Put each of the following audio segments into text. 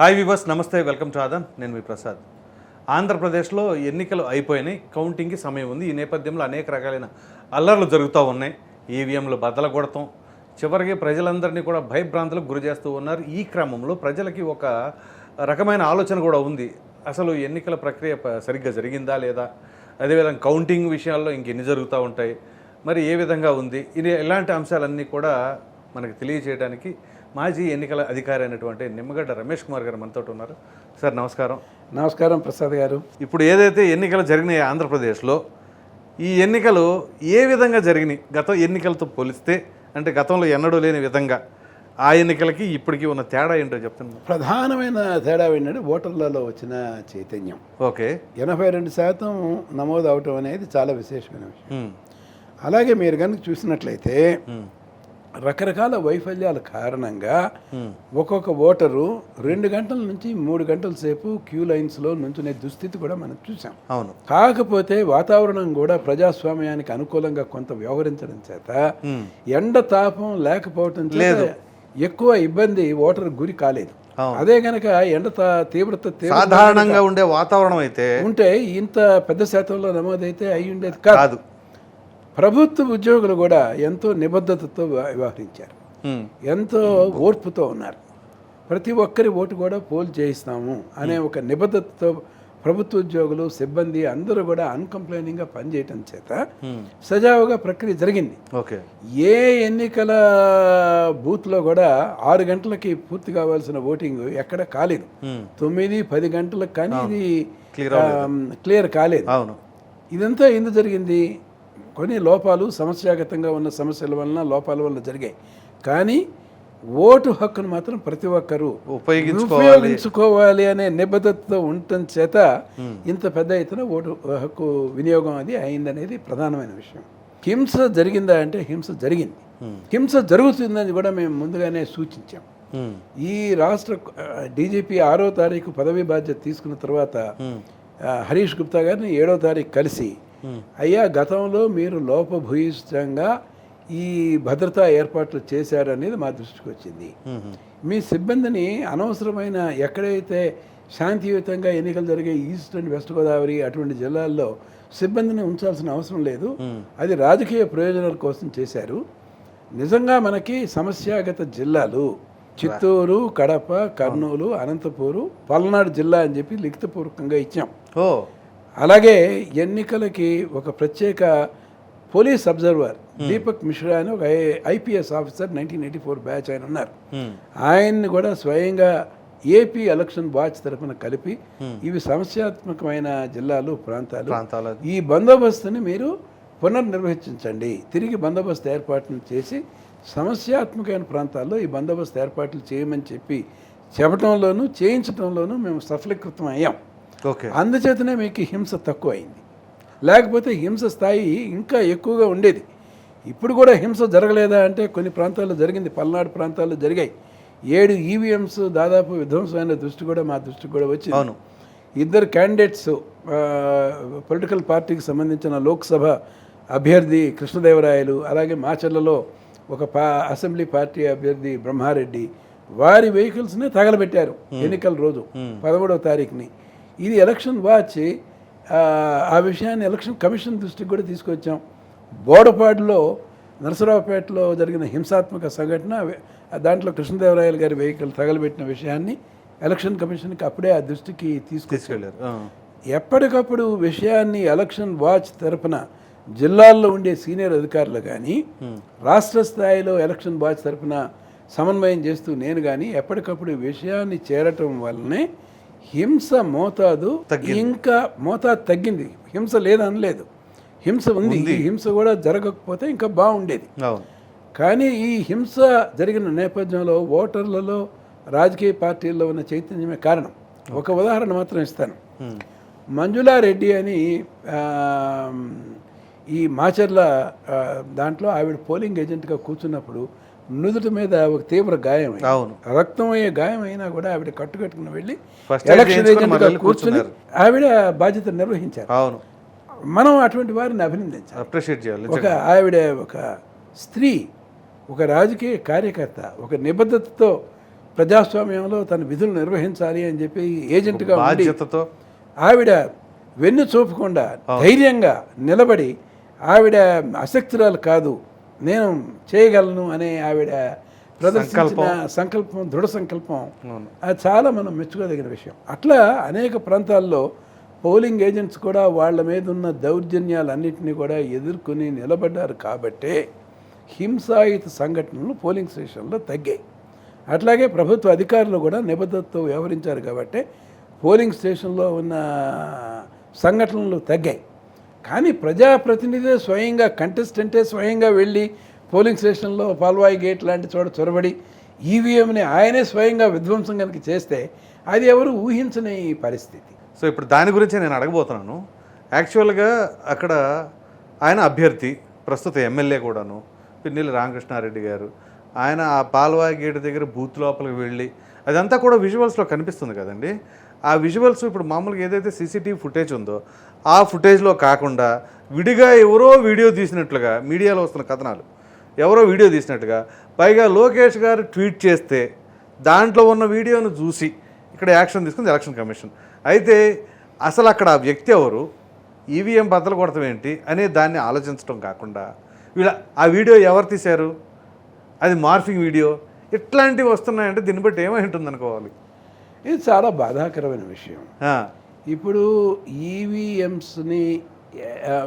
Hi viewers నమస్తే welcome to ఆదన్ నేను మీ ప్రసాద్. ఆంధ్రప్రదేశ్లో ఎన్నికలు అయిపోయినాయి. కౌంటింగ్కి సమయం ఉంది. ఈ నేపథ్యంలో అనేక రకాలైన అల్లర్లు జరుగుతూ ఉన్నాయి. ఈవీఎంలు బద్దల కొడతాం. చివరికి ప్రజలందరినీ కూడా భయభ్రాంతులకు గురి చేస్తూ ఉన్నారు. ఈ క్రమంలో ప్రజలకి ఒక రకమైన ఆలోచన కూడా ఉంది. అసలు ఎన్నికల ప్రక్రియ సరిగ్గా జరిగిందా లేదా? అదేవిధంగా కౌంటింగ్ విషయాల్లో ఇంకెన్ని జరుగుతూ ఉంటాయి? మరి ఏ విధంగా ఉంది? ఇది ఇలాంటి అంశాలన్నీ కూడా మనకు తెలియజేయడానికి మాజీ ఎన్నికల అధికారి అయినటువంటి నిమ్మగడ్డ రమేష్ కుమార్ గారు మనతో ఉన్నారు. సార్ నమస్కారం. నమస్కారం ప్రసాద్ గారు. ఇప్పుడు ఏదైతే ఎన్నికలు జరిగినాయి ఆంధ్రప్రదేశ్లో ఈ ఎన్నికలు ఏ విధంగా జరిగినాయి? గత ఎన్నికలతో పోలిస్తే అంటే గతంలో ఎన్నడూ లేని విధంగా ఆ ఎన్నికలకి ఇప్పటికీ ఉన్న తేడా ఏంటో చెప్తున్నాను ప్రధానమైన తేడా ఏంటంటే ఓటర్లలో వచ్చిన చైతన్యం. ఓకే. ఎనభై రెండు శాతం నమోదు అవటం అనేది చాలా విశేషమైన విషయం. అలాగే మీరు కనుక చూసినట్లయితే రకరకాల వైఫల్యాల కారణంగా ఒక్కొక్క ఓటరు రెండు గంటల నుంచి మూడు గంటల సేపు క్యూ లైన్స్లో నుంచునే దుస్థితి కూడా మనం చూసాం అవును. కాకపోతే వాతావరణం కూడా ప్రజాస్వామ్యానికి అనుకూలంగా కొంత వ్యవహరించడం చేత ఎండ తాపం లేకపోవటం చేత ఎక్కువ ఇబ్బంది ఓటర్ గురి కాలేదు. అదే గనక ఎండ తీవ్రత తీవ్ర సాధారణంగా ఉండే వాతావరణం అయితే ఉంటే ఇంత పెద్ద శాతంలో నమోదైతే అయి ఉండేది కాదు. ప్రభుత్వ ఉద్యోగులు కూడా ఎంతో నిబద్ధతతో వ్య- వ్యవహరించారు. ఎంతో ఓర్పుతో ఉన్నారు. ప్రతి ఒక్కరి ఓటు కూడా పోల్ చేయిస్తాము అనే ఒక నిబద్ధతతో ప్రభుత్వ ఉద్యోగులు సిబ్బంది అందరూ కూడా అన్కంప్లైనింగ్గా పనిచేయటం చేత సజావుగా ప్రక్రియ జరిగింది. ఓకే. ఏ ఎన్నికల బూత్లో కూడా ఆరు గంటలకి పూర్తి కావాల్సిన ఓటింగ్ ఎక్కడ కాలేదు. తొమ్మిది పది గంటలకు కానీ ఇది క్లియర్ కాలేదు. ఇదంతా ఎందుకు జరిగింది? కొన్ని లోపాలు సమస్యాగతంగా ఉన్న సమస్యల వలన లోపాల వలన జరిగాయి. కానీ ఓటు హక్కును మాత్రం ప్రతి ఒక్కరూ ఉపయోగించుకోవాలి. అనే నిబద్ధతతో ఉండటం చేత ఇంత పెద్ద ఎత్తున ఓటు హక్కు వినియోగం అది అయిందనేది ప్రధానమైన విషయం. హింస జరిగిందా అంటే హింస జరిగింది. హింస జరుగుతుందని కూడా మేము ముందుగానే సూచించాం. ఈ రాష్ట్ర డీజీపీ ఆరో తారీఖు పదవి బాధ్యత తీసుకున్న తర్వాత హరీష్ గుప్తా గారిని ఏడో తారీఖు కలిసి అయ్యా గతంలో మీరు లోపభూయిష్టంగా ఈ భద్రతా ఏర్పాట్లు చేశారనేది మా దృష్టికి వచ్చింది. మీ సిబ్బందిని అనవసరమైన ఎక్కడైతే శాంతియుతంగా ఎన్నికలు జరిగే ఈస్ట్ అండ్ వెస్ట్ గోదావరి అటువంటి జిల్లాల్లో సిబ్బందిని ఉంచాల్సిన అవసరం లేదు. అది రాజకీయ ప్రయోజనాల కోసం చేశారు. నిజంగా మనకి సమస్యాగత జిల్లాలు చిత్తూరు కడప కర్నూలు అనంతపూరు పల్నాడు జిల్లా అని చెప్పి లిఖితపూర్వకంగా ఇచ్చాం. ఓ. అలాగే ఎన్నికలకి ఒక ప్రత్యేక పోలీస్ అబ్జర్వర్ దీపక్ మిశ్రా అని ఒక IPS officer nineteen eighty four batch ఆయన ఉన్నారు. ఉమ్, ఆయన్ని కూడా స్వయంగా ఏపీ ఎలక్షన్ వాచ్ తరఫున కలిపి ఇవి సమస్యాత్మకమైన జిల్లాలు ప్రాంతాలు. ప్రాంతాల ఈ బందోబస్తుని మీరు పునర్నిర్వహించండి. తిరిగి బందోబస్తు ఏర్పాట్లు చేసి సమస్యాత్మకమైన ప్రాంతాల్లో ఈ బందోబస్తు ఏర్పాట్లు చేయమని చెప్పి చెప్పడంలోనూ చేయించడంలోనూ మేము సఫలీకృతం అయ్యాం. ఓకే. అందుచేతనే మీకు హింస తక్కువ అయింది లేకపోతే హింస స్థాయి ఇంకా ఎక్కువగా ఉండేది. ఇప్పుడు కూడా హింస జరగలేదా అంటే కొన్ని ప్రాంతాల్లో జరిగింది. పల్నాడు ప్రాంతాల్లో జరిగాయి. ఏడు ఈవీఎంస్ దాదాపు విధ్వంసమైన దృష్టి కూడా మా దృష్టికి కూడా వచ్చింది. అవును. ఇద్దరు క్యాండిడేట్స్ పొలిటికల్ పార్టీకి సంబంధించిన లోక్సభ అభ్యర్థి కృష్ణదేవరాయలు అలాగే మాచర్లలో ఒక పా అసెంబ్లీ పార్టీ అభ్యర్థి బ్రహ్మారెడ్డి వారి వెహికల్స్నే తగలబెట్టారు ఎన్నికల రోజు పదమూడవ తారీఖుని. ఇది ఎలక్షన్ వాచ్ ఆ, విషయాన్ని ఎలక్షన్ కమిషన్ దృష్టికి కూడా తీసుకొచ్చాం. బోడపాడులో నరసరావుపేటలో జరిగిన హింసాత్మక సంఘటన దాంట్లో కృష్ణదేవరాయలు గారి వెహికల్ తగలబెట్టిన విషయాన్ని ఎలక్షన్ కమిషన్కి అప్పుడే ఆ దృష్టికి తీసుకొచ్చాం. తీసుకెళ్ళారు ఆ, ఎప్పటికప్పుడు విషయాన్ని ఎలక్షన్ వాచ్ తరపున జిల్లాల్లో ఉండే సీనియర్ అధికారులు కానీ రాష్ట్ర స్థాయిలో ఎలక్షన్ వాచ్ తరపున సమన్వయం చేస్తూ నేను కానీ ఎప్పటికప్పుడు విషయాన్ని చేరటం వల్లనే హింస మోతాదు ఇంకా మోతాదు తగ్గింది. హింస లేదనలేదు హింస ఉంది. ఈ హింస కూడా జరగకపోతే ఇంకా బాగుండేది. కానీ ఈ హింస జరిగిన నేపథ్యంలో ఓటర్లలో రాజకీయ పార్టీల్లో ఉన్న చైతన్యమే కారణం. ఒక ఉదాహరణ మాత్రం ఇస్తాను. మంజులారెడ్డి అని ఈ మాచర్ల దాంట్లో ఆవిడ పోలింగ్ ఏజెంట్గా కూర్చున్నప్పుడు నుదుటి మీద ఒక తీవ్ర గాయం. అవును. రక్తం అయ్యే గాయం అయినా కూడా ఆవిడ కట్టుకట్టుకుని వెళ్ళి ఎలక్షన్ మళ్ళీ కూర్చుని ఆవిడ బాధ్యత నిర్వహించారు. అవును. మనం అటువంటి వారిని అభినందించాలి. అప్రిషియేట్ చేయాలి ఒక ఆవిడ ఒక స్త్రీ ఒక రాజకీయ కార్యకర్త ఒక నిబద్ధతతో ప్రజాస్వామ్యంలో తన విధులు నిర్వహించాలి అని చెప్పి ఏజెంట్గా బాధ్యతతో. ఆవిడ వెన్ను చూపకుండా ధైర్యంగా నిలబడి ఆవిడ అసక్తురాలు కాదు నేను చేయగలను అనే ఆవిడ ప్రదర్శించిన సంకల్పం. దృఢ సంకల్పం. అది చాలా మనం మెచ్చుకోదగిన విషయం. అట్లా అనేక ప్రాంతాల్లో పోలింగ్ ఏజెంట్స్ కూడా వాళ్ళ మీద ఉన్న దౌర్జన్యాలన్నింటినీ కూడా ఎదుర్కొని నిలబడ్డారు కాబట్టే హింసాయుత సంఘటనలు పోలింగ్ స్టేషన్లో తగ్గాయి. అట్లాగే ప్రభుత్వ అధికారులు కూడా నిబద్ధతతో వ్యవహరించారు కాబట్టి పోలింగ్ స్టేషన్లో ఉన్న సంఘటనలు తగ్గాయి. కానీ ప్రజాప్రతినిధి స్వయంగా కంటెస్టెంటే స్వయంగా వెళ్ళి పోలింగ్ స్టేషన్లో పాల్వాయి గేట్ లాంటి చోట చొరబడి ఈవీఎంని ఆయనే స్వయంగా విధ్వంసం కనుక చేస్తే అది ఎవరు ఊహించని పరిస్థితి. సో ఇప్పుడు దాని గురించి నేను అడగబోతున్నాను. యాక్చువల్గా అక్కడ ఆయన అభ్యర్థి ప్రస్తుత ఎమ్మెల్యే కూడాను పిన్నెల్లి రామకృష్ణారెడ్డి గారు ఆయన ఆ పాల్వాయి గేట్ దగ్గర బూత్ లోపలికి వెళ్ళి అదంతా కూడా విజువల్స్లో కనిపిస్తుంది కదండి. ఆ విజువల్స్ ఇప్పుడు మామూలుగా ఏదైతే సీసీటీవీ ఫుటేజ్ ఉందో ఆ ఫుటేజ్లో కాకుండా విడిగా ఎవరో వీడియో తీసినట్లుగా మీడియాలో వస్తున్న కథనాలు. ఎవరో వీడియో తీసినట్టుగా పైగా లోకేష్ గారు ట్వీట్ చేస్తే దాంట్లో ఉన్న వీడియోను చూసి ఇక్కడ యాక్షన్ తీసుకుంది ఎలక్షన్ కమిషన్. అయితే అసలు అక్కడ ఆ వ్యక్తి ఎవరు? ఈవీఎం బద్దలు కొడతాం ఏంటి? అనే దాన్ని ఆలోచించడం కాకుండా వీళ్ళ ఆ వీడియో ఎవరు తీశారు? అది మార్ఫింగ్ వీడియో ఇట్లాంటివి వస్తున్నాయంటే దీన్ని బట్టి ఏమై ఉంటుంది అనుకోవాలి ఇది చాలా బాధాకరమైన విషయం. ఆ, ఇప్పుడు ఈవీఎంస్ని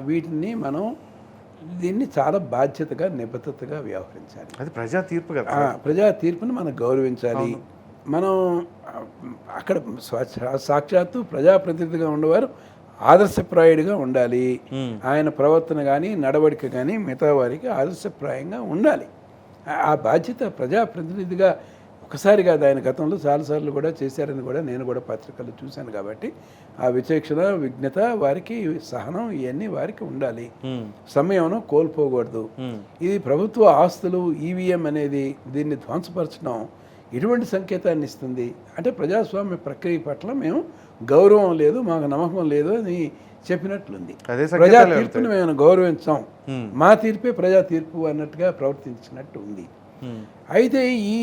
వీటిని మనం దీన్ని చాలా బాధ్యతగా నిబద్ధతగా వ్యవహరించాలి. అది ప్రజా తీర్పు కదా. ప్రజా తీర్పుని మనం గౌరవించాలి. మనం అక్కడ సాక్షాత్తు ప్రజాప్రతినిధిగా ఉండేవారు ఆదర్శప్రాయుడిగా ఉండాలి. ఆయన ప్రవర్తన కానీ నడవడిక కానీ మిగతా వారికి ఆదర్శప్రాయంగా ఉండాలి. ఆ- ఆ బాధ్యత ప్రజాప్రతినిధిగా ఒకసారి కాదు ఆయన గతంలో చాలాసార్లు కూడా చేశారని కూడా నేను కూడా పత్రికల్లో చూశాను కాబట్టి ఆ విచక్షణ విజ్ఞత వారికి సహనం ఇవన్నీ వారికి ఉండాలి. సమయం కోల్పోకూడదు. ఇది ప్రభుత్వ ఆస్తులు ఈవీఎం అనేది దీన్ని ధ్వంసపరచడం ఎటువంటి సంకేతాన్ని ఇస్తుంది. అంటే ప్రజాస్వామ్య ప్రక్రియ పట్ల మేము గౌరవం లేదు మాకు నమ్మకం లేదు అని చెప్పినట్లుంది. ప్రజా తీర్పును మేము గౌరవించాం. మా తీర్పే ప్రజా తీర్పు అన్నట్టుగా ప్రవర్తించినట్టు ఉంది. అయితే ఈ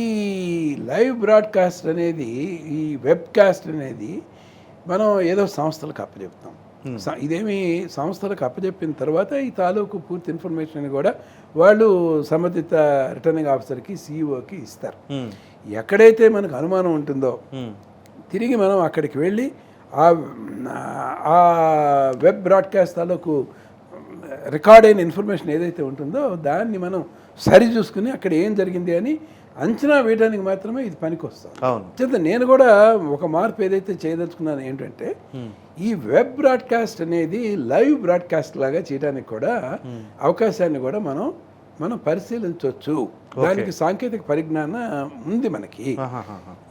లైవ్ బ్రాడ్కాస్ట్ అనేది ఈ వెబ్ కాస్ట్ అనేది మనం ఏదో సంస్థలకు అప్పచెప్తాం. ఇదేమి సంస్థలకు అప్పచెప్పిన తర్వాత ఈ తాలూకు పూర్తి ఇన్ఫర్మేషన్ కూడా వాళ్ళు సంబంధిత రిటర్నింగ్ ఆఫీసర్కి సీఈఓకి ఇస్తారు. ఎక్కడైతే మనకు అనుమానం ఉంటుందో తిరిగి మనం అక్కడికి వెళ్ళి ఆ ఆ వెబ్ బ్రాడ్కాస్ట్ తాలూకు రికార్డ్ అయిన ఇన్ఫర్మేషన్ ఏదైతే ఉంటుందో దాన్ని మనం సరి చూసుకుని అక్కడ ఏం జరిగింది అని అంచనా వేయడానికి మాత్రమే ఇది పనికొస్తుంది. చేత నేను కూడా ఒక మార్పు ఏదైతే చేయదలుచుకున్నాను ఏంటంటే ఈ వెబ్ బ్రాడ్కాస్ట్ అనేది లైవ్ బ్రాడ్కాస్ట్ లాగా చేయడానికి కూడా అవకాశాన్ని కూడా మనం మనం పరిశీలించవచ్చు దానికి సాంకేతిక పరిజ్ఞానం ఉంది మనకి.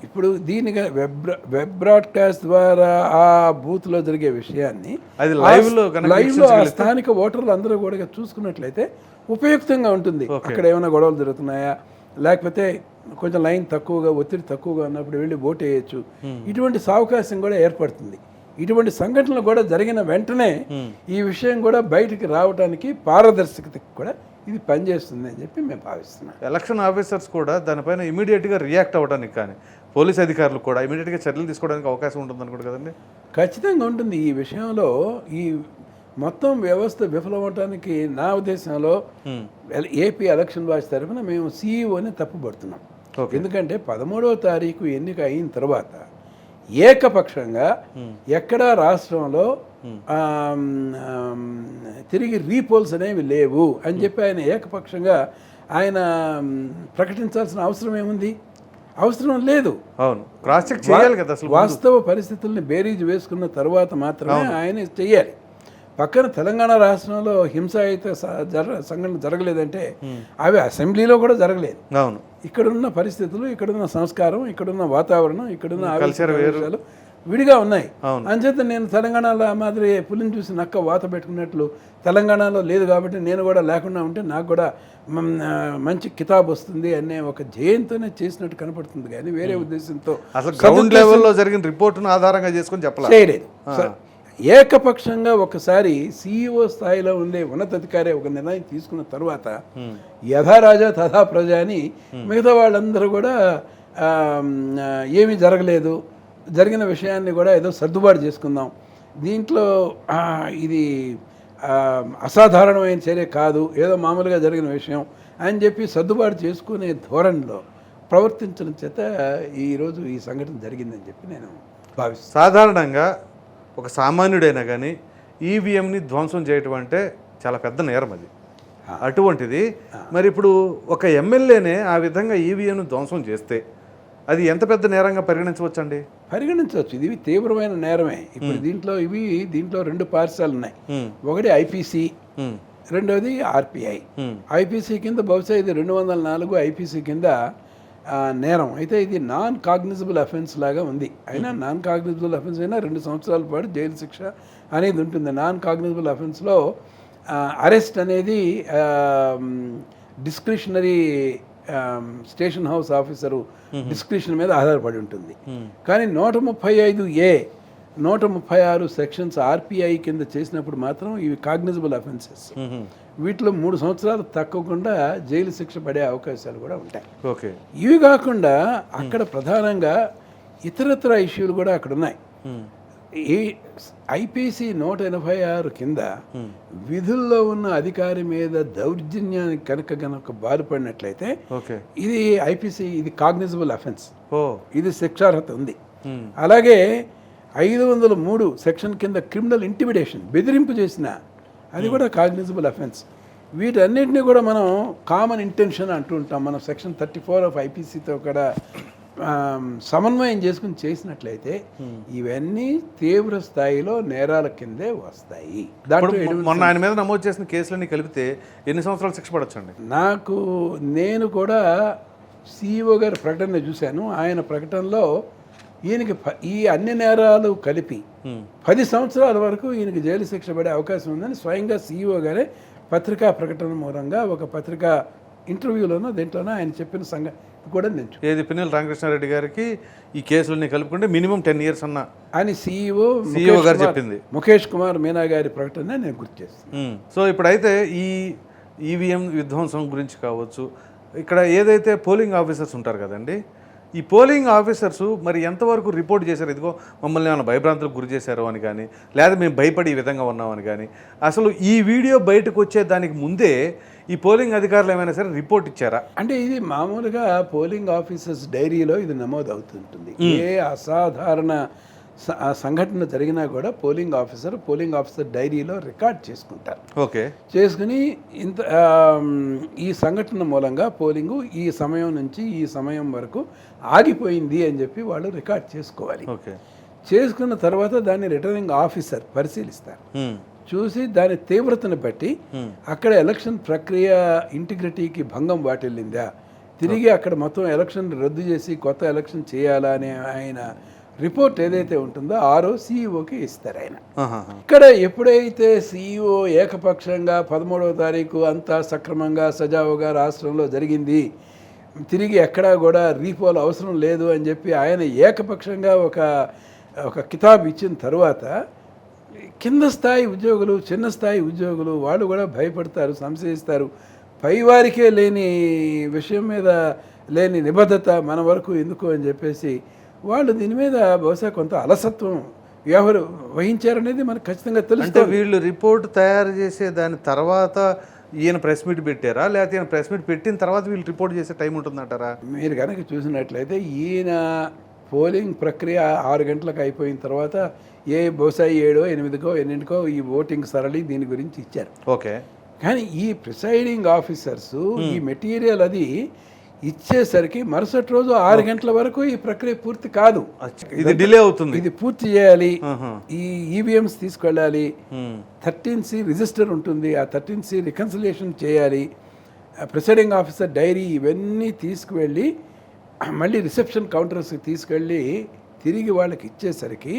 ఇప్పుడు దీనిగా వెబ్ వెబ్ బ్రాడ్కాస్ట్ ద్వారా ఆ బూత్లో జరిగే విషయాన్ని లైవ్లో స్థానిక ఓటర్లు అందరూ కూడా చూసుకున్నట్లయితే ఉపయుక్తంగా ఉంటుంది. అక్కడ ఏమైనా గొడవలు జరుగుతున్నాయా? లేకపోతే కొంచెం లైన్ తక్కువగా ఒత్తిడి తక్కువగా ఉన్నప్పుడు వెళ్ళి ఓటు వేయచ్చు. ఇటువంటి సావకాశం కూడా ఏర్పడుతుంది. ఇటువంటి సంఘటనలు కూడా జరిగిన వెంటనే ఈ విషయం కూడా బయటికి రావడానికి పారదర్శకతకి కూడా ఇది పనిచేస్తుంది అని చెప్పి మేము భావిస్తున్నాం. ఎలక్షన్ ఆఫీసర్స్ కూడా దానిపైన ఇమీడియట్గా రియాక్ట్ అవ్వడానికి కానీ పోలీస్ అధికారులు కూడా ఇమీడియట్గా చర్యలు తీసుకోవడానికి అవకాశం ఉంటుంది అనుకోండి కదండి? ఖచ్చితంగా ఉంటుంది. ఈ విషయంలో ఈ మొత్తం వ్యవస్థ విఫలమవటానికి నా ఉద్దేశంలో ఏపీ ఎలక్షన్ వాచ్ తరఫున మేము సీఈఓని తప్పుపడుతున్నాం. ఓకే. ఎందుకంటే పదమూడవ తారీఖు ఎన్నిక అయిన తర్వాత ఏకపక్షంగా ఎక్కడా రాష్ట్రంలో తిరిగి రీపోల్స్ అనేవి లేవు అని చెప్పి ఆయన ఏకపక్షంగా ఆయన ప్రకటించాల్సిన అవసరం ఏముంది? అవసరం లేదు. అవును. క్రాస్ చెక్ చేయాలి కదా వాస్తవ పరిస్థితుల్ని బేరీజ్ వేసుకున్న తర్వాత మాత్రమే ఆయన చేయాలి. పక్కన తెలంగాణ రాష్ట్రంలో హింసాయుత స- జర సంఘటన జరగలేదంటే అవి అసెంబ్లీలో కూడా జరగలేదు. అవును. ఇక్కడున్న పరిస్థితులు ఇక్కడున్న సంస్కారం ఇక్కడున్న వాతావరణం ఇక్కడున్న. ప్రదేశాలు విడిగా ఉన్నాయి. అంచేత నేను తెలంగాణలో ఆ మాదిరి పులిని చూసి నక్క వాత పెట్టుకున్నట్లు తెలంగాణలో లేదు కాబట్టి నేను కూడా లేకుండా ఉంటే నాకు కూడా మంచి కితాబ్ వస్తుంది అనే ఒక జయంతోనే చేసినట్టు కనపడుతుంది. కానీ వేరే ఉద్దేశంతో అసలు గ్రౌండ్ లెవెల్లో జరిగిన రిపోర్ట్ను ఆధారంగా చేసుకొని చెప్పాలి? చేయలేదు. స- ఏకపక్షంగా ఒకసారి సీఈఓ స్థాయిలో ఉండే ఉన్నతాధికారి ఒక నిర్ణయం తీసుకున్న తర్వాత యథా రాజా తథా ప్రజ అని మిగతా వాళ్ళందరూ కూడా ఏమీ జరగలేదు. జరిగిన విషయాన్ని కూడా ఏదో సర్దుబాటు చేసుకుందాం. దీంట్లో ఇది అసాధారణమైన చర్య కాదు. ఏదో మామూలుగా జరిగిన విషయం అని చెప్పి సర్దుబాటు చేసుకునే ధోరణిలో ప్రవర్తించడం చేత ఈరోజు ఈ సంఘటన జరిగిందని చెప్పి నేను భావిస్తాను సాధారణంగా ఒక సామాన్యుడైనా కానీ ఈవీఎంని ధ్వంసం చేయటం అంటే చాలా పెద్ద నేరం అది. అటువంటిది మరి ఇప్పుడు ఒక ఎమ్మెల్యేనే ఆ విధంగా ఈవీఎంను ధ్వంసం చేస్తే అది ఎంత పెద్ద నేరంగా పరిగణించవచ్చండి? పరిగణించవచ్చు. ఇది తీవ్రమైన నేరమే. ఇప్పుడు దీంట్లో ఇవి దీంట్లో రెండు పార్శాలు ఉన్నాయి. ఒకటి ఐపీసీ రెండవది ఆర్పిఐ. ఐపీసీ కింద బహుశా ఇది రెండు వందల నాలుగు ఐపీసీ కింద నేరం. అయితే ఇది నాన్ కాగ్నిజబుల్ అఫెన్స్ లాగా ఉంది. అయినా నాన్ కాగ్నిజబుల్ అఫెన్స్ అయినా రెండు సంవత్సరాల పాటు జైలు శిక్ష అనేది ఉంటుంది. నాన్ కాగ్నిజబుల్ అఫెన్స్లో అరెస్ట్ అనేది discretionary station house officer discretion మీద ఆధారపడి ఉంటుంది. ఉమ్. కానీ నూట ముప్పై ఐదు ఏ నూట ముప్పై ఆరు సెక్షన్స్ ఆర్పిఐ కింద చేసినప్పుడు మాత్రం ఇవి కాగ్నిజబుల్ అఫెన్సెస్ వీటిలో మూడు సంవత్సరాలు తక్కువకుండా జైలు శిక్ష పడే అవకాశాలు కూడా ఉంటాయి. ఓకే. ఇవి కాకుండా అక్కడ ప్రధానంగా ఇతరత్ర ఇష్యూలు కూడా అక్కడ ఉన్నాయి. ఈ ఐపీసీ నూట ఎనభై ఆరు కింద విధుల్లో ఉన్న అధికారి మీద దౌర్జన్యానికి కనుక గనక బాధపడినట్లయితే ఓకే. ఇది ఐపీసీ ఇది కాగ్నిజబుల్ అఫెన్స్. ఓ. ఇది శిక్షార్హత ఉంది. అలాగే ఐదు వందల మూడు సెక్షన్ కింద క్రిమినల్ ఇంటిమిడేషన్ బెదిరింపు చేసిన అది కూడా కాగ్నిజబుల్ అఫెన్స్ వీటన్నిటిని కూడా మనం కామన్ ఇంటెన్షన్ అంటూ ఉంటాం. మనం సెక్షన్ థర్టీ ఫోర్ ఆఫ్ ఐపీసీతో కూడా సమన్వయం చేసుకుని చేసినట్లయితే ఇవన్నీ తీవ్ర స్థాయిలో నేరాల కిందే వస్తాయి. మొన్న ఆయన మీద నమోదు చేసిన కేసులన్నీ కలిపితే ఎన్ని సంవత్సరాలు శిక్ష పడొచ్చండి? నాకు నేను కూడా సిఇఓ గారి ప్రకటన చూశాను. ఆయన ప్రకటనలో ఈయనకి ఈ అన్ని నేరాలు కలిపి పది సంవత్సరాల వరకు ఈయనకి జైలు శిక్ష పడే అవకాశం ఉందని స్వయంగా సీఈఓ గారే పత్రికా ప్రకటన మూలంగా ఒక పత్రికా ఇంటర్వ్యూలోనో దేంట్లోనో ఆయన చెప్పిన సంగతి కూడా నేను ఏది పిన్నెల రామకృష్ణారెడ్డి గారికి ఈ కేసులన్నీ కలుపుకుంటే మినిమం టెన్ ఇయర్స్ అన్న. అని సీఈఓ CEO గారు చెప్పింది. ముఖేష్ కుమార్ మీనా గారి ప్రకటన నేను గుర్తు చేస్తాను సో ఇప్పుడైతే ఈ ఈవీఎం విధ్వంసం గురించి కావచ్చు ఇక్కడ ఏదైతే పోలింగ్ ఆఫీసర్స్ ఉంటారు కదండి ఈ పోలింగ్ ఆఫీసర్స్ మరి ఎంతవరకు రిపోర్ట్ చేశారు? ఇదిగో మమ్మల్ని ఏమైనా భయభ్రాంతులకు గురి చేశారు అని కానీ లేదా మేము భయపడి ఈ విధంగా ఉన్నామని కానీ అసలు ఈ వీడియో బయటకు వచ్చే దానికి ముందే ఈ పోలింగ్ అధికారులు ఏమైనా సరే రిపోర్ట్ ఇచ్చారా? అంటే ఇది మామూలుగా పోలింగ్ ఆఫీసర్స్ డైరీలో ఇది నమోదు అవుతుంటుంది ఏ అసాధారణ ఆ సంఘటన జరిగినా కూడా పోలింగ్ ఆఫీసర్ పోలింగ్ ఆఫీసర్ డైరీలో రికార్డ్ చేసుకుంటారు. ఓకే. చేసుకుని ఇంత ఈ సంఘటన మూలంగా పోలింగు ఈ సమయం నుంచి ఈ సమయం వరకు ఆగిపోయింది అని చెప్పి వాళ్ళు రికార్డ్ చేసుకోవాలి. ఓకే. చేసుకున్న తర్వాత దాన్ని రిటర్నింగ్ ఆఫీసర్ పరిశీలిస్తారు. చూసి దాని తీవ్రతను బట్టి. అక్కడ ఎలక్షన్ ప్రక్రియ ఇంటిగ్రిటీకి భంగం వాటిల్లిందా? తిరిగి అక్కడ మొత్తం ఎలక్షన్ రద్దు చేసి కొత్త ఎలక్షన్ చేయాలా అనే ఆయన రిపోర్ట్ ఏదైతే ఉంటుందో ఆరో సీఈఓకి ఇస్తారు ఆయన. ఇక్కడ ఎప్పుడైతే సీఈఓ ఏకపక్షంగా పదమూడవ తారీఖు అంతా సక్రమంగా సజావుగా రాష్ట్రంలో జరిగింది తిరిగి ఎక్కడా కూడా రీపోల్ అవసరం లేదు అని చెప్పి ఆయన ఏకపక్షంగా ఒక ఒక కితాబ్ ఇచ్చిన తర్వాత కింద స్థాయి ఉద్యోగులు చిన్న స్థాయి ఉద్యోగులు వాళ్ళు కూడా భయపడతారు సంశయిస్తారు పైవారికే లేని విషయం మీద లేని నిబద్ధత మన వరకు ఎందుకు అని చెప్పేసి వాళ్ళు దీని మీద బహుశా కొంత అలసత్వం ఎవరు వహించారనేది మనకు ఖచ్చితంగా అంటే తెలుస్తుంది వీళ్ళు రిపోర్ట్ తయారు చేసే దాని తర్వాత ఈయన ప్రెస్ మీట్ పెట్టారా? లేకపోతే ఈయన ప్రెస్ మీట్ పెట్టిన తర్వాత వీళ్ళు రిపోర్ట్ చేసే టైం ఉంటుందంటారా? మీరు కనుక చూసినట్లయితే ఈయన పోలింగ్ ప్రక్రియ ఆరు గంటలకు అయిపోయిన తర్వాత ఏ బహుశా ఏడో ఎనిమిదికో ఎన్నింటికో ఈ ఓటింగ్ సరళి దీని గురించి ఇచ్చారు. ఓకే. కానీ ఈ ప్రిసైడింగ్ ఆఫీసర్స్ ఈ మెటీరియల్ అది ఇచ్చేసరికి మరుసటి రోజు ఆరు గంటల వరకు ఈ ప్రక్రియ పూర్తి కాదు. ఇది డిలే అవుతుంది. ఇది పూర్తి చేయాలి. ఈ ఈవీఎంస్ తీసుకెళ్ళాలి. ఉమ్, థర్టీన్ సి రిజిస్టర్ ఉంటుంది. ఆ థర్టీన్ సి రికన్సిలేషన్ చేయాలి. ప్రిసైడింగ్ ఆఫీసర్ డైరీ ఇవన్నీ తీసుకువెళ్ళి మళ్ళీ రిసెప్షన్ కౌంటర్స్కి తీసుకెళ్ళి తిరిగి వాళ్ళకి ఇచ్చేసరికి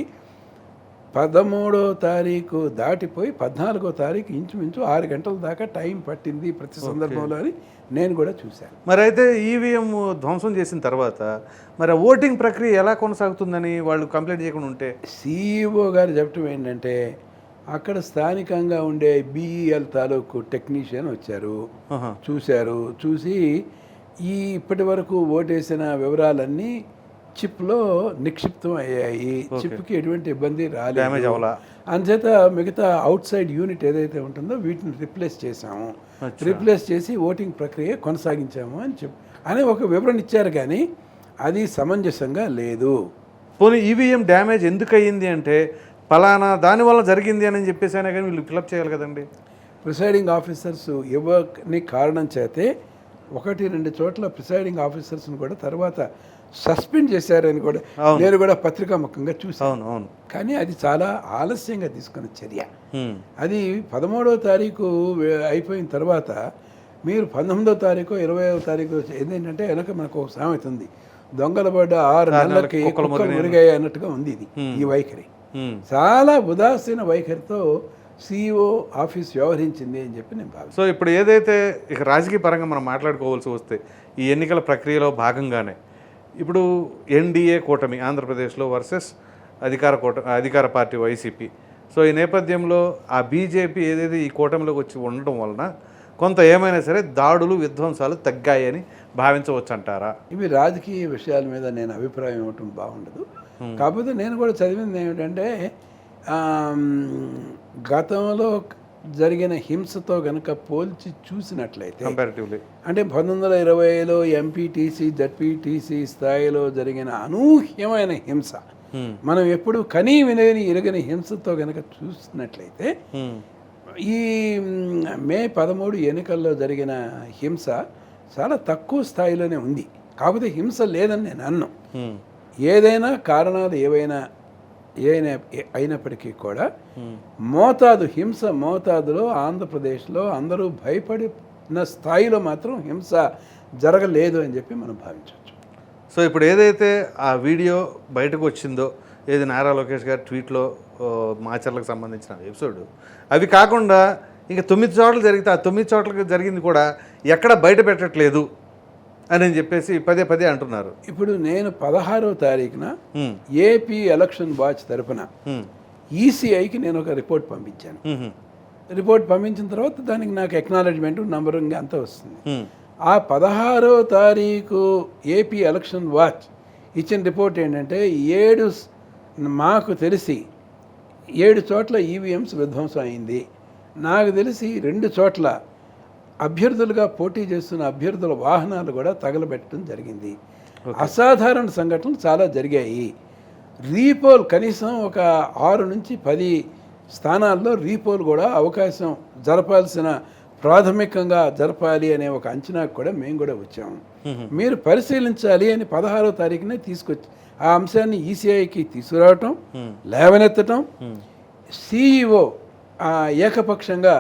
పదమూడో తారీఖు దాటిపోయి పద్నాలుగో తారీఖు ఇంచుమించు ఆరు గంటల దాకా టైం పట్టింది ప్రతి సందర్భంలో అని నేను కూడా చూశాను. మరి అయితే ఈవీఎం ధ్వంసం చేసిన తర్వాత మరి ఓటింగ్ ప్రక్రియ ఎలా కొనసాగుతుందని వాళ్ళు కంప్లైంట్ చేయకుండా ఉంటే? సిఇఓ గారు చెప్పడం ఏంటంటే అక్కడ స్థానికంగా ఉండే బీఈఎల్ తాలూకు టెక్నీషియన్ వచ్చారు. చూశారు చూసి ఈ ఇప్పటి వరకు ఓటేసిన వివరాలన్నీ చిప్లో నిక్షిప్తం అయ్యాయి. చిప్కి ఎటువంటి ఇబ్బంది డ్యామేజ్ రాలేదు అంచేత మిగతా అవుట్ సైడ్ యూనిట్ ఏదైతే ఉంటుందో వీటిని రిప్లేస్ చేశాము. రిప్లేస్ చేసి ఓటింగ్ ప్రక్రియ కొనసాగించాము అని చెప్ అని ఒక వివరణ ఇచ్చారు కానీ అది సమంజసంగా లేదు. పోనీ ఈవీఎం డ్యామేజ్ ఎందుకు అయ్యింది అంటే పలానా దానివల్ల జరిగింది అని చెప్పేసి అయినా కానీ వీళ్ళు ఫిలప్ చేయాలి కదండి. ప్రిసైడింగ్ ఆఫీసర్స్ ఇవ్వని కారణం చేతే ఒకటి రెండు చోట్ల ప్రిసైడింగ్ ఆఫీసర్స్ని కూడా తర్వాత సస్పెండ్ చేశారని కూడా. నేను కూడా పత్రికా ముఖంగా చూసాను అవును కానీ అది చాలా ఆలస్యంగా తీసుకున్న చర్య. అది పదమూడవ తారీఖు అయిపోయిన తర్వాత మీరు పంతొమ్మిదవ తారీఖు ఇరవైవ తారీఖు ఏంటంటే వెనక మనకు ఒక సామెత ఉంది దొంగల పడ్డ ఆరు నెలలకి మురిగాయి అన్నట్టుగా ఉంది ఇది ఈ వైఖరి. చాలా ఉదాసీన వైఖరితో సిఇఓ ఆఫీస్ వ్యవహరించింది అని చెప్పి నేను భావిస్తాను సో ఇప్పుడు ఏదైతే ఇక రాజకీయ పరంగా మనం మాట్లాడుకోవాల్సి వస్తే ఈ ఎన్నికల ప్రక్రియలో భాగంగానే ఇప్పుడు ఎన్డీఏ కూటమి ఆంధ్రప్రదేశ్లో వర్సెస్ అధికార కూట అధికార పార్టీ వైసీపీ. సో ఈ నేపథ్యంలో ఆ బీజేపీ ఏదైతే ఈ కూటమిలోకి వచ్చి ఉండటం వలన కొంత ఏమైనా సరే దాడులు విధ్వంసాలు తగ్గాయని భావించవచ్చు అంటారా ఇవి రాజకీయ విషయాల మీద నేను అభిప్రాయం ఇవ్వటం బాగుండదు. కాకపోతే నేను కూడా చదివింది ఏమిటంటే గతంలో జరిగిన హింసతో గనక పోల్చి చూసినట్లయితే అంటే పంతొమ్మిది వందల ఇరవైలో ఎంపీటీసీ జడ్పీటీసీ స్థాయిలో జరిగిన అనూహ్యమైన హింస. మనం ఎప్పుడు కనీ వినేని ఎరగని హింసతో గనక చూసినట్లయితే ఈ మ్, మే పదమూడు ఎన్నికల్లో జరిగిన హింస చాలా తక్కువ స్థాయిలోనే ఉంది. కాకపోతే హింస లేదని నేను అన్ను. ఏదైనా కారణాలు ఏవైనా అయిన అయినప్పటికీ కూడా మోతాదు హింస మోతాదులో ఆంధ్రప్రదేశ్లో అందరూ భయపడిన స్థాయిలో మాత్రం హింస జరగలేదు అని చెప్పి మనం భావించవచ్చు. సో ఇప్పుడు ఏదైతే ఆ వీడియో బయటకు వచ్చిందో ఏది నారా లోకేష్ గారి ట్వీట్లో మాచర్లకు సంబంధించిన ఎపిసోడ్ అవి కాకుండా ఇంకా తొమ్మిది చోట్ల జరిగితే ఆ తొమ్మిది చోట్లకి జరిగింది కూడా ఎక్కడ బయట పెట్టట్లేదు అని చెప్పేసి పదే పదే అంటున్నారు ఇప్పుడు నేను పదహారో తారీఖున. ఏపీ ఎలక్షన్ వాచ్ తరపున హ్మ్. ఈసీఐకి నేను ఒక రిపోర్ట్ పంపించాను. రిపోర్ట్ పంపించిన తర్వాత దానికి నాకు ఎక్నాలజ్మెంట్ నంబరింగ్ అంతా వస్తుంది. ఆ పదహారో తారీఖు ఏపీ ఎలక్షన్ వాచ్ ఇచ్చిన రిపోర్ట్ ఏంటంటే ఏడు మాకు తెలిసి ఏడు చోట్ల ఈవీఎంస్ విధ్వంసం అయింది నాకు తెలిసి రెండు చోట్ల అభ్యర్థులుగా పోటీ చేస్తున్న అభ్యర్థుల వాహనాలు కూడా తగలబెట్టడం జరిగింది. అసాధారణ సంఘటనలు చాలా జరిగాయి. రీపోల్ కనీసం ఒక ఆరు నుంచి పది స్థానాల్లో రీపోల్ కూడా అవకాశం జరపాల్సిన ప్రాథమికంగా జరపాలి అనే ఒక అంచనాకు కూడా మేము కూడా వచ్చాము మీరు పరిశీలించాలి అని పదహారో తారీఖునే తీసుకొచ్చి ఆ అంశాన్ని ఈసీఐకి తీసుకురావటం లేవనెత్తటం సిఇఓ ఏకపక్షంగా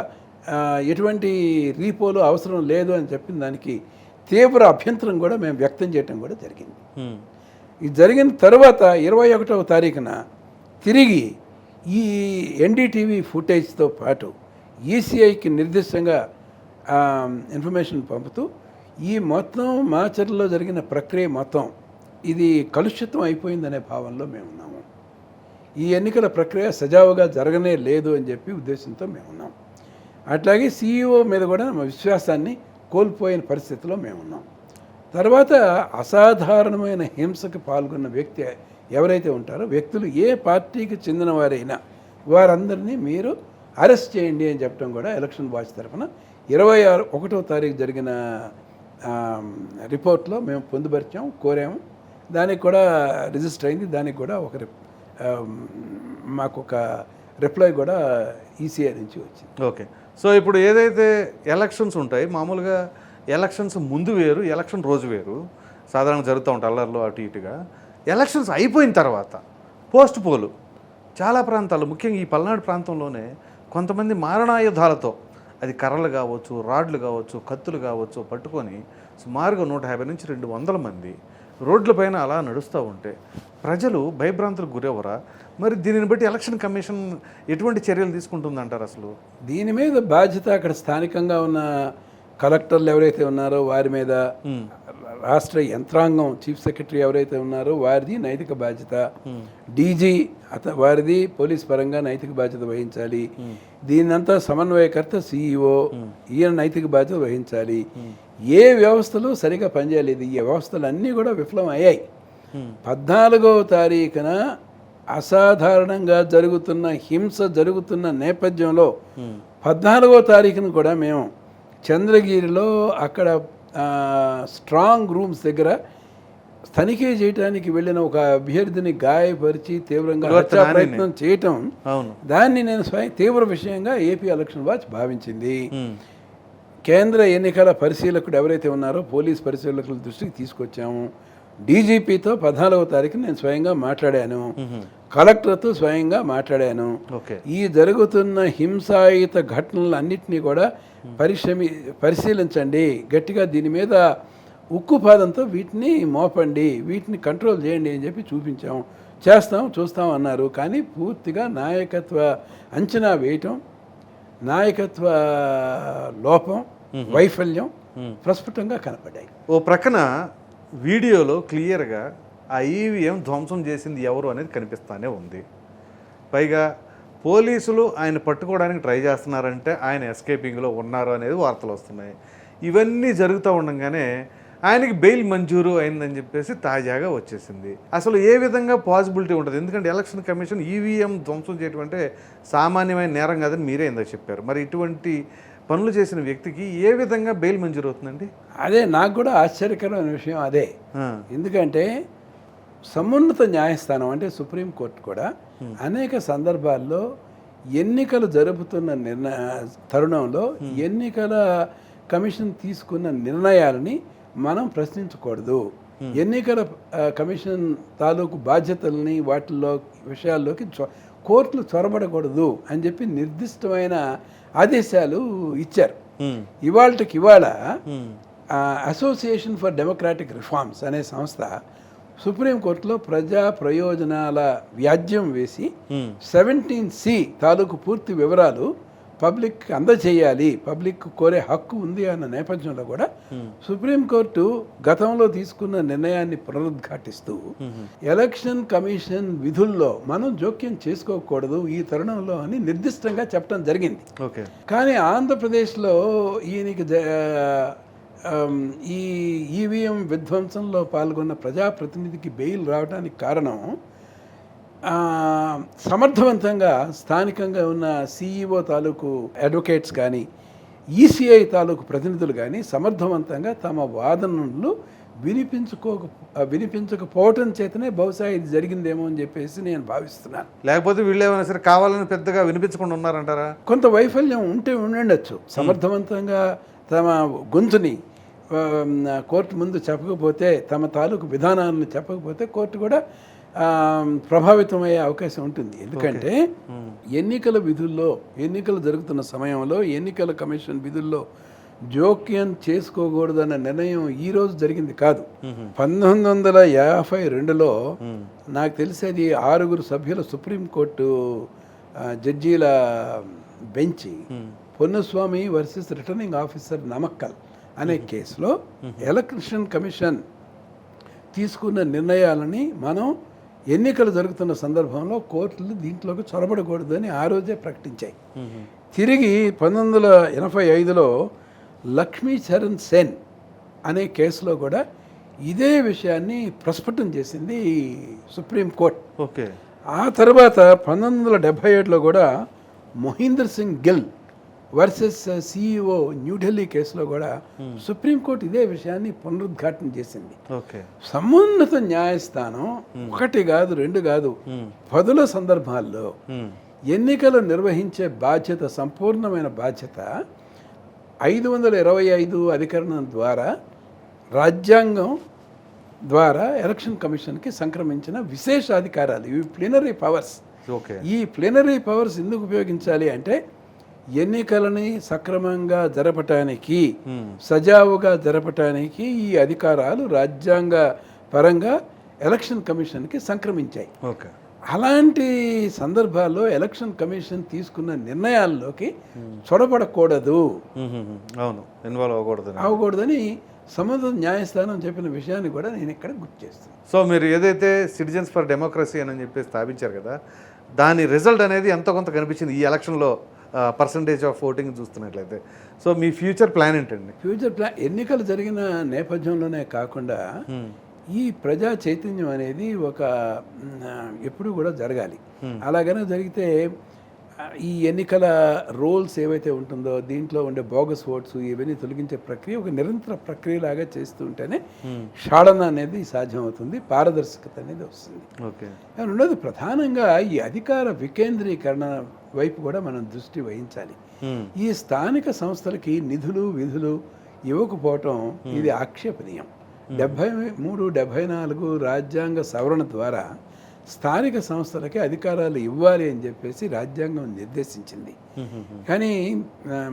ఎటువంటి రీపోలు అవసరం లేదు అని చెప్పిన దానికి తీవ్ర అభ్యంతరం కూడా మేము వ్యక్తం చేయటం కూడా జరిగింది. ఇది జరిగిన తర్వాత ఇరవై ఒకటవ తారీఖున తిరిగి ఈ ఎన్డీటీవీ ఫుటేజ్తో పాటు ఈసీఐకి నిర్దిష్టంగా ఇన్ఫర్మేషన్ పంపుతూ ఈ మొత్తం మాచర్లో జరిగిన ప్రక్రియ మొత్తం ఇది కలుషితం అయిపోయిందనే భావనలో మేము ఉన్నాము. ఈ ఎన్నికల ప్రక్రియ సజావుగా జరగనే లేదు అని చెప్పి ఉద్దేశంతో మేము ఉన్నాం అట్లాగే సీఈఓ మీద కూడా మా విశ్వాసాన్ని కోల్పోయిన పరిస్థితిలో మేము ఉన్నాం తర్వాత అసాధారణమైన హింసకు పాల్గొన్న వ్యక్తి ఎవరైతే ఉంటారో వ్యక్తులు ఏ పార్టీకి చెందిన వారైనా వారందరినీ మీరు అరెస్ట్ చేయండి అని చెప్పడం కూడా ఎలక్షన్ వాచ్ తరఫున ఇరవై ఆరు ఒకటో తారీఖు జరిగిన రిపోర్ట్లో మేము పొందుపరిచాం కోరాము. దానికి కూడా రిజిస్టర్ అయింది. దానికి కూడా ఒక మాకు ఒక రిప్లై కూడా ఈసీఐ నుంచి వచ్చింది. ఓకే. సో ఇప్పుడు ఏదైతే ఎలక్షన్స్ ఉంటాయి మామూలుగా ఎలక్షన్స్ ముందు వేరు ఎలక్షన్ రోజు వేరు సాధారణంగా జరుగుతూ ఉంటాయి అల్లర్లు అటు ఇటుగా. ఎలక్షన్స్ అయిపోయిన తర్వాత పోస్ట్ పోలు చాలా ప్రాంతాలు ముఖ్యంగా ఈ పల్నాడు ప్రాంతంలోనే కొంతమంది మారణాయుధాలతో అది కర్రలు కావచ్చు రాడ్లు కావచ్చు కత్తులు కావచ్చు పట్టుకొని సుమారుగా నూట యాభై నుంచి రెండు వందల మంది రోడ్లపైన అలా నడుస్తూ ఉంటే ప్రజలు భయభ్రాంతులకు గురెవరా మరి దీనిని బట్టి ఎలక్షన్ కమిషన్ ఎటువంటి చర్యలు తీసుకుంటుందంటారు అసలు? దీని మీద బాధ్యత అక్కడ స్థానికంగా ఉన్న కలెక్టర్లు ఎవరైతే ఉన్నారో వారి మీద రాష్ట్ర యంత్రాంగం చీఫ్ సెక్రటరీ ఎవరైతే ఉన్నారో వారిది నైతిక బాధ్యత. డీజీ అత వారిది పోలీస్ పరంగా నైతిక బాధ్యత వహించాలి. దీనంతా సమన్వయకర్త సీఈఓ ఈయన నైతిక బాధ్యత వహించాలి. ఏ వ్యవస్థలు సరిగా పనిచేయలేదు ఈ వ్యవస్థలు అన్నీ కూడా విఫలం అయ్యాయి పద్నాలుగవ తారీఖున అసాధారణంగా జరుగుతున్న హింస జరుగుతున్న నేపథ్యంలో పద్నాలుగో తారీఖున కూడా మేము చంద్రగిరిలో అక్కడ స్ట్రాంగ్ రూమ్స్ దగ్గర తనిఖీ చేయడానికి వెళ్ళిన ఒక అభ్యర్థిని గాయపరిచి తీవ్రంగా హత్యా ప్రయత్నం చేయటం దాన్ని నేను స్వయం తీవ్ర విషయంగా ఏపీ ఎలక్షన్ వాచ్ భావించింది. కేంద్ర ఎన్నికల పరిశీలకుడు ఎవరైతే ఉన్నారో పోలీస్ పరిశీలకుల దృష్టికి తీసుకొచ్చాము. డీజీపీతో పద్నాలుగవ తారీఖున నేను స్వయంగా మాట్లాడాను. కలెక్టర్తో స్వయంగా మాట్లాడాను. ఓకే. ఈ జరుగుతున్న హింసాయుత ఘటనలన్నింటినీ కూడా పరిశ్రమి పరిశీలించండి. గట్టిగా దీని మీద ఉక్కుపాదంతో వీటిని మోపండి. వీటిని కంట్రోల్ చేయండి అని చెప్పి చూపించాం. చేస్తాం చూస్తాం అన్నారు. కానీ పూర్తిగా నాయకత్వ అంచనా వేయటం నాయకత్వ లోపం వైఫల్యం ప్రస్ఫుటంగా కనపడ్డాయి. ఓ ప్రక్కన వీడియోలో క్లియర్గా ఆ ఈవీఎం ధ్వంసం చేసింది ఎవరు అనేది కనిపిస్తానే ఉంది. పైగా పోలీసులు ఆయన పట్టుకోవడానికి ట్రై చేస్తున్నారంటే ఆయన ఎస్కేపింగ్లో ఉన్నారు అనేది వార్తలు వస్తున్నాయి. ఇవన్నీ జరుగుతూ ఉండగానే ఆయనకి బెయిల్ మంజూరు అయిందని చెప్పేసి తాజాగా వచ్చేసింది. అసలు ఏ విధంగా పాసిబిలిటీ ఉంటుంది? ఎందుకంటే ఎలక్షన్ కమిషన్ ఈవీఎం ధ్వంసం చేయటం అంటే సామాన్యమైన నేరం కాదని మీరే ఇందాక చెప్పారు. మరి ఇటువంటి పనులు చేసిన వ్యక్తికి ఏ విధంగా బెయిల్ మంజూరు అవుతుందండి? అదే నాకు కూడా ఆశ్చర్యకరమైన విషయం అదే. ఎందుకంటే సమున్నత న్యాయస్థానం అంటే సుప్రీంకోర్టు కూడా అనేక సందర్భాల్లో ఎన్నికలు జరుపుతున్న నిర్ణయ తరుణంలో ఎన్నికల కమిషన్ తీసుకున్న నిర్ణయాలని మనం ప్రశ్నించకూడదు. ఎన్నికల కమిషన్ తాలూకు బాధ్యతల్ని వాటిల్లో విషయాల్లోకి కోర్టులు చొరబడకూడదు అని చెప్పి నిర్దిష్టమైన ఆదేశాలు ఇచ్చారు. ఇవాళకి ఇవాళ అసోసియేషన్ ఫర్ డెమోక్రాటిక్ రిఫార్మ్స్ అనే సంస్థ సుప్రీంకోర్టులో ప్రజా ప్రయోజనాల వ్యాజ్యం వేసి సెవెంటీన్ సి తాలూకు పూర్తి వివరాలు పబ్లిక్ అందజేయాలి పబ్లిక్ కోరే హక్కు ఉంది అన్న నేపథ్యంలో కూడా సుప్రీంకోర్టు గతంలో తీసుకున్న నిర్ణయాన్ని పునరుద్ఘాటిస్తూ ఎలక్షన్ కమిషన్ విధుల్లో మనం జోక్యం చేసుకోకూడదు ఈ తరుణంలో అని నిర్దిష్టంగా చెప్పడం జరిగింది. ఓకే. కానీ ఆంధ్రప్రదేశ్లో ఈయనకి ఈ ఈవీఎం విధ్వంసంలో పాల్గొన్న ప్రజాప్రతినిధికి బెయిల్ రావడానికి కారణం సమర్థవంతంగా స్థానికంగా ఉన్న సిఈఓ తాలూకు అడ్వకేట్స్ కానీ ఈసీఐ తాలూకు ప్రతినిధులు కానీ సమర్థవంతంగా తమ వాదనలు వినిపించుకోక వినిపించకపోవటం చేతనే బహుశా ఇది జరిగిందేమో అని చెప్పేసి నేను భావిస్తున్నాను. లేకపోతే వీళ్ళు ఏమైనా సరే కావాలని పెద్దగా వినిపించకుండా ఉన్నారంటారా? కొంత వైఫల్యం ఉంటే ఉండండొచ్చు సమర్థవంతంగా తమ గొంతుని కోర్టు ముందు చెప్పకపోతే తమ తాలూకు విధానాలను చెప్పకపోతే కోర్టు కూడా ప్రభావితమయ్యే అవకాశం ఉంటుంది. ఎందుకంటే ఎన్నికల విధుల్లో ఎన్నికలు జరుగుతున్న సమయంలో ఎన్నికల కమిషన్ విధుల్లో జోక్యం చేసుకోకూడదన్న నిర్ణయం ఈ రోజు జరిగింది కాదు. పంతొమ్మిది వందల యాభై రెండులో నాకు తెలిసి అది ఆరుగురు సభ్యుల సుప్రీంకోర్టు జడ్జీల bench Ponnuswamy versus returning officer Namakkal అనే కేసులో ఎలక్షన్ కమిషన్ తీసుకున్న నిర్ణయాలని మనం ఎన్నికలు జరుగుతున్న సందర్భంలో కోర్టులు దీంట్లోకి చొరబడకూడదని ఆ రోజే ప్రకటించాయి. తిరిగి పంతొమ్మిది వందల ఎనభై ఐదులో లక్ష్మీ చరణ్ సెన్ అనే కేసులో కూడా ఇదే విషయాన్ని ప్రస్ఫుటం చేసింది సుప్రీంకోర్టు ఓకే. ఆ తర్వాత పంతొమ్మిది వందల డెబ్భై ఏడులో కూడా మొహీందర్ సింగ్ గిల్ వర్సెస్ సిఇఓ న్యూఢిల్లీ కేసులో కూడా సుప్రీంకోర్టు ఇదే విషయాన్ని పునరుద్ఘాటన చేసింది. ఓకే. సమున్నత న్యాయస్థానం ఒకటి కాదు రెండు కాదు పదుల సందర్భాల్లో ఎన్నికలు నిర్వహించే బాధ్యత సంపూర్ణమైన బాధ్యత ఐదు వందల ఇరవై ఐదు అధికరణం ద్వారా రాజ్యాంగం ద్వారా ఎలక్షన్ కమిషన్కి సంక్రమించిన విశేషాధికారాలు ఇవి ప్లీనరీ పవర్స్ ఓకే. ఈ ప్లీనరీ పవర్స్ ఎందుకు ఉపయోగించాలి అంటే ఎన్నికలని సక్రమంగా జరపటానికి సజావుగా జరపటానికి ఈ అధికారాలు రాజ్యాంగ పరంగా ఎలక్షన్ కమిషన్కి సంక్రమించాయి. ఓకే. అలాంటి సందర్భాల్లో ఎలక్షన్ కమిషన్ తీసుకున్న నిర్ణయాల్లోకి ఉమ్, అవును. ఇన్వాల్వ్ అవ్వకూడదు అవ్వకూడదని సంబంధిత న్యాయస్థానం చెప్పిన విషయాన్ని కూడా నేను ఇక్కడ గుర్తు చేస్తాను సో మీరు ఏదైతే సిటిజన్స్ ఫర్ డెమోక్రసీ అని చెప్పి స్థాపించారు కదా దాని రిజల్ట్ అనేది ఎంతో కొంత కనిపించింది ఈ ఎలక్షన్లో? పర్సంటేజ్ ఆఫ్ ఓటింగ్ చూస్తున్నట్లయితే. సో మీ ఫ్యూచర్ ప్లాన్ ఏంటండి? ఫ్యూచర్ ప్లాన్ ఎన్నికలు జరిగిన నేపథ్యంలోనే కాకుండా ఈ ప్రజా చైతన్యం అనేది ఒక ఎప్పుడు కూడా జరగాలి. అలాగనే జరిగితే ఈ ఎన్నికల రోల్స్ ఏవైతే ఉంటుందో దీంట్లో ఉండే బోగస్ ఓట్స్ ఇవన్నీ తొలగించే ప్రక్రియ ఒక నిరంతర ప్రక్రియలాగా చేస్తూ ఉంటేనే షాడన అనేది సాధ్యమవుతుంది పారదర్శకత అనేది వస్తుంది. ఓకే రెండోది ప్రధానంగా ఈ అధికార వికేంద్రీకరణ వైపు కూడా మనం దృష్టి వహించాలి. ఈ స్థానిక సంస్థలకి నిధులు విధులు ఇవ్వకపోవటం ఇది ఆక్షేపణీయం. డెబ్భై మూడు డెబ్భై నాలుగు రాజ్యాంగ సవరణ ద్వారా స్థానిక సంస్థలకి అధికారాలు ఇవ్వాలి అని చెప్పేసి రాజ్యాంగం నిర్దేశించింది. కానీ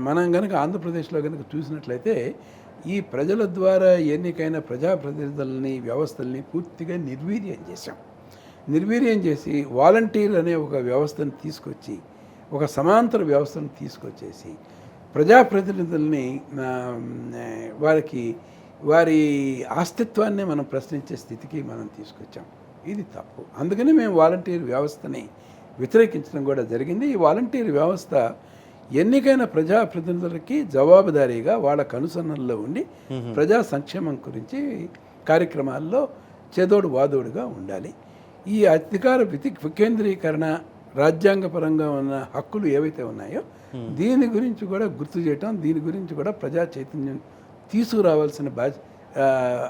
మనం కనుక ఆంధ్రప్రదేశ్లో కనుక చూసినట్లయితే ఈ ప్రజల ద్వారా ఎన్నికైన ప్రజాప్రతినిధులని వ్యవస్థల్ని పూర్తిగా నిర్వీర్యం చేశాం. నిర్వీర్యం చేసి వాలంటీర్ అనే ఒక వ్యవస్థను తీసుకొచ్చి ఒక సమాంతర వ్యవస్థను తీసుకొచ్చేసి ప్రజాప్రతినిధుల్ని వారికి వారి అస్తిత్వాన్ని మనం ప్రశ్నించే స్థితికి మనం తీసుకొచ్చాం. ఇది తప్పు. అందుకని మేము వాలంటీర్ వ్యవస్థని వ్యతిరేకించడం కూడా జరిగింది. ఈ వాలంటీర్ వ్యవస్థ ఎన్నికైన ప్రజాప్రతినిధులకి జవాబుదారీగా వాళ్ళ కనుసన్నల్లో ఉండి ప్రజా సంక్షేమం గురించి కార్యక్రమాల్లో చేదోడు వాదోడుగా ఉండాలి. ఈ అధికార వితి వికేంద్రీకరణ రాజ్యాంగపరంగా ఉన్న హక్కులు ఏవైతే ఉన్నాయో దీని గురించి కూడా గుర్తు చేయటం దీని గురించి కూడా ప్రజా చైతన్యం తీసుకురావాల్సిన బాధ్య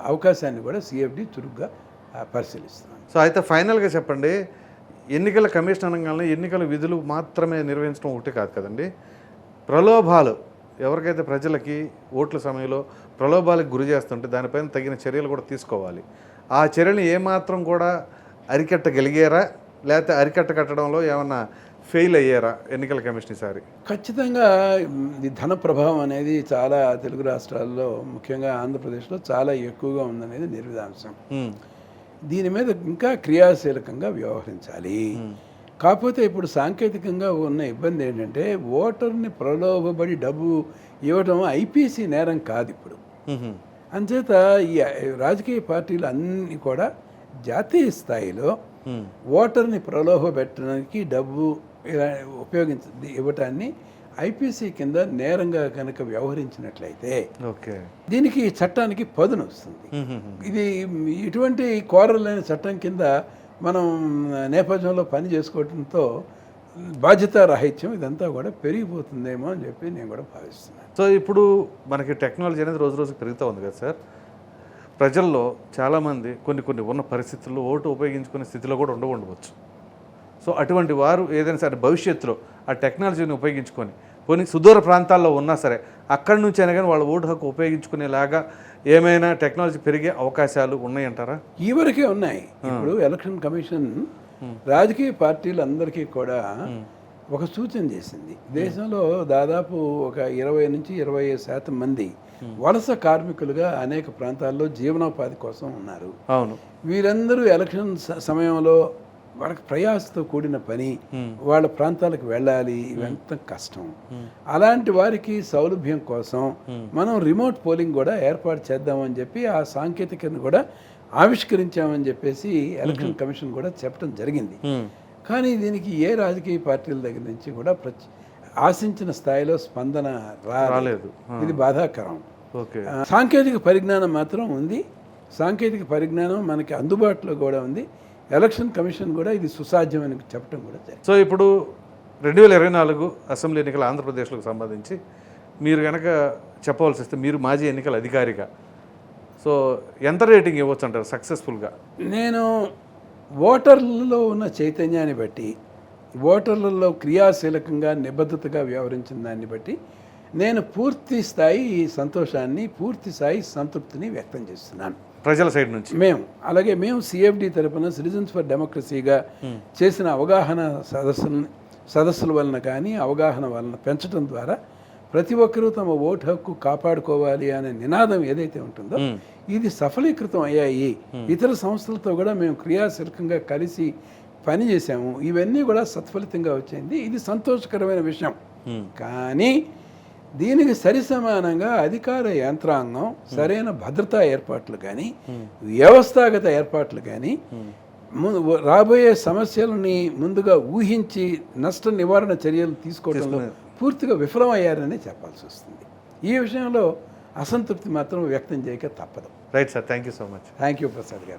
అవకాశాన్ని కూడా సిఎఫ్డి చురుగ్గా ఆ, పరిశీలిస్తున్నాను సో అయితే ఫైనల్గా చెప్పండి. ఎన్నికల కమిషన్ అనగానే ఎన్నికల విధులు మాత్రమే నిర్వహించడం ఒకటి కాదు కదండి. ప్రలోభాలు ఎవరికైతే ప్రజలకి ఓట్ల సమయంలో ప్రలోభాలకు గురి చేస్తుంటే దానిపైన తగిన చర్యలు కూడా తీసుకోవాలి. ఆ చర్యలు ఏమాత్రం కూడా అరికట్టగలిగారా? లేకపోతే అరికట్ట కట్టడంలో ఏమన్నా ఫెయిల్ అయ్యారా ఎన్నికల కమిషన్ ఈసారి? ఖచ్చితంగా ఈ ధన ప్రభావం అనేది చాలా తెలుగు రాష్ట్రాల్లో ముఖ్యంగా ఆంధ్రప్రదేశ్లో చాలా ఎక్కువగా ఉందనేది నిర్విధాంశం. దీని మీద ఇంకా క్రియాశీలకంగా వ్యవహరించాలి. కాకపోతే ఇప్పుడు సాంకేతికంగా ఉన్న ఇబ్బంది ఏంటంటే ఓటర్ని ప్రలోభపడి డబ్బు ఇవ్వటం ఐపీసీ నేరం కాదు ఇప్పుడు. అంచేత ఈ రాజకీయ పార్టీలు అన్నీ కూడా జాతీయ స్థాయిలో ఓటర్ని ప్రలోభ పెట్టడానికి డబ్బు ఇలా ఉపయోగించ ఇవ్వటాన్ని ఐపీసీ కింద నేరంగా కనుక వ్యవహరించినట్లయితే ఓకే. దీనికి చట్టానికి పదును వస్తుంది. ఇది ఇటువంటి కోరలేని చట్టం కింద మనం నేపథ్యంలో పని చేసుకోవడంతో బాధ్యత రాహిత్యం ఇదంతా కూడా పెరిగిపోతుందేమో అని చెప్పి నేను కూడా భావిస్తున్నాను. సో ఇప్పుడు మనకి టెక్నాలజీ అనేది రోజు రోజుకి పెరుగుతూ ఉంది కదా సార్. ప్రజల్లో చాలామంది కొన్ని కొన్ని ఉన్న పరిస్థితుల్లో ఓటు ఉపయోగించుకునే స్థితిలో కూడా ఉండవచ్చు. సో అటువంటి వారు ఏదైనా సరే భవిష్యత్తులో ఆ టెక్నాలజీని ఉపయోగించుకొని కొన్ని సుదూర ప్రాంతాల్లో ఉన్నా సరే అక్కడి నుంచి అయినా కానీ వాళ్ళ ఓటు హక్కు ఉపయోగించుకునేలాగా ఏమైనా టెక్నాలజీ పెరిగే అవకాశాలు ఉన్నాయంటారా? ఈ వరకే ఉన్నాయి ఇప్పుడు ఎలక్షన్ కమిషన్ రాజకీయ పార్టీలందరికీ కూడా ఒక సూచన చేసింది. దేశంలో దాదాపు ఒక ఇరవై నుంచి ఇరవై శాతం మంది వలస కార్మికులుగా అనేక ప్రాంతాల్లో జీవనోపాధి కోసం ఉన్నారు. అవును. వీరందరూ ఎలక్షన్ సమయంలో వాళ్ళకి ప్రయాసతో కూడిన పని వాళ్ళ ప్రాంతాలకు వెళ్ళాలి ఇవంతా కష్టం. అలాంటి వారికి సౌలభ్యం కోసం మనం రిమోట్ పోలింగ్ కూడా ఏర్పాటు చేద్దామని చెప్పి ఆ సాంకేతికతను కూడా ఆవిష్కరించామని చెప్పేసి ఎలక్షన్ కమిషన్ కూడా చెప్పడం జరిగింది. కానీ దీనికి ఏ రాజకీయ పార్టీల దగ్గర నుంచి కూడా ప్రచ్ ఆశించిన స్థాయిలో స్పందన రాలేదు. ఇది బాధాకరం. సాంకేతిక పరిజ్ఞానం మాత్రం ఉంది. సాంకేతిక పరిజ్ఞానం మనకి అందుబాటులో కూడా ఉంది. ఎలక్షన్ కమిషన్ కూడా ఇది సుసాధ్యమని చెప్పడం కూడా జరిగింది. సో ఇప్పుడు రెండు వేల ఇరవై నాలుగు అసెంబ్లీ ఎన్నికల ఆంధ్రప్రదేశ్లకు సంబంధించి మీరు కనుక చెప్పవలసి వస్తే మీరు మాజీ ఎన్నికల అధికారిగా సో ఎంత రేటింగ్ ఇవ్వచ్చు అంటారు సక్సెస్ఫుల్గా? నేను ఓటర్లలో ఉన్న చైతన్యాన్ని బట్టి ఓటర్లలో క్రియాశీలకంగా నిబద్ధతగా వ్యవహరించిన దాన్ని బట్టి నేను పూర్తి స్థాయి సంతోషాన్ని పూర్తి స్థాయి సంతృప్తిని వ్యక్తం చేస్తున్నాను. ప్రజల సైడ్ నుంచి? మేము. అలాగే మేము సిఎఫ్డి తరపున సిటిజన్స్ ఫర్ డెమోక్రసీగా చేసిన అవగాహన సదస్సుల సదస్సుల వలన కానీ అవగాహన వలన పెంచడం ద్వారా ప్రతి ఒక్కరూ తమ ఓటు హక్కు కాపాడుకోవాలి అనే నినాదం ఏదైతే ఉంటుందో ఇది సఫలీకృతం అయ్యాయి. ఇతర సంస్థలతో కూడా మేము క్రియాశీలకంగా కలిసి పని చేశాము. ఇవన్నీ కూడా సత్ఫలితంగా వచ్చింది. ఇది సంతోషకరమైన విషయం. కానీ దీనికి సరిసమానంగా అధికార యంత్రాంగం సరైన భద్రతా ఏర్పాట్లు కానీ వ్యవస్థాగత ఏర్పాట్లు కానీ రాబోయే సమస్యలని ముందుగా ఊహించి నష్ట నివారణ చర్యలు తీసుకోవడంలో పూర్తిగా విఫలమయ్యారని చెప్పాల్సి వస్తుంది. ఈ విషయంలో అసంతృప్తి మాత్రం వ్యక్తం చేయక తప్పదు. Right sir thank you so much thank you Prasad garu.